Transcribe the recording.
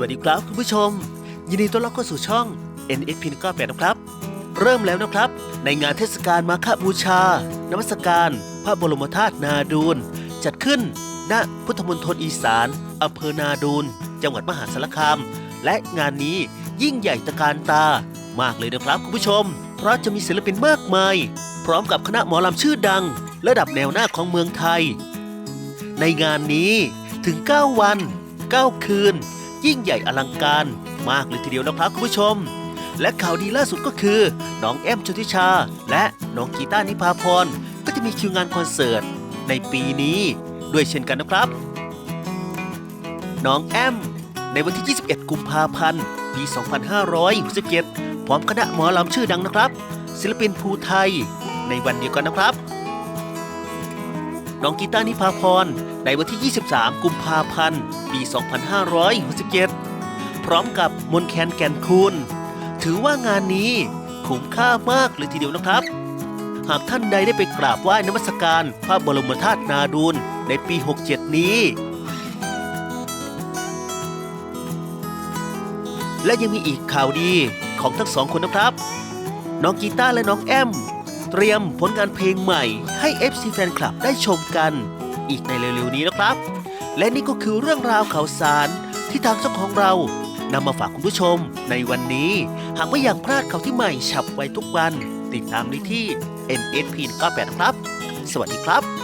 วัสดีครับคุณผู้ชม ยินดีต้อนรับเข้าสู่ช่อง NXP 98นะครับ เริ่มแล้วนะครับ ในงานเทศกาลมาฆบูชานมัสการพระบรมธาตุนาดูลจัดขึ้นณพุทธมณฑลอีสานอำเภอนาดูลจังหวัดมหาสารคาม และงานนี้ยิ่งใหญ่ตะการตามากเลยนะครับคุณผู้ชม เพราะจะมีศิลปินมากมาย พร้อมกับคณะหมอลำชื่อดัง ระดับแนวหน้าของเมืองไทย ในงานนี้ถึง 9 วัน 9 คืน ยิ่งใหญ่อลังการมากเลยทีเดียวนะครับคุณผู้ชม และข่าวดีล่าสุดก็คือ น้องแอมชนทิชา และน้องกีตานิพาพรก็จะมีคิวงานคอนเสิร์ตในปีนี้ด้วยเช่นกันนะครับ น้องแอม ในวันที่ 21 กุมภาพันธ์ ปี 2567พร้อมคณะหมอลำชื่อดังนะครับ ศิลปินภูไทย ในวันเดียวกันนะครับ น้องกีตาร์นิพาพร ในวันที่ 23 กุมภาพันธ์ ปี 2567 พร้อมกับมนแคนแก่นคูณถือว่างานนี้คุ้มค่ามากเลยทีเดียวนะครับ หากท่านใดได้ไปกราบไหว้นมัสการพระบรมธาตุนาดูลในปี 67 นี้ และยังมีอีกข่าวดีของทั้งสองคนนะครับ น้องกีตาร์และน้องแอม เตรียมผลงานเพลงใหม่ให้ FC แฟนคลับได้ชมกัน อีกในเร็วๆนี้นะครับ และนี่ก็คือเรื่องราวข่าวสารที่ทางช่องของเรานำมาฝากคุณผู้ชมในวันนี้ หากไม่อยากพลาดข่าวที่ใหม่ฉับไวทุกวัน ติดตามได้ที่ NSP 98ครับ สวัสดีครับ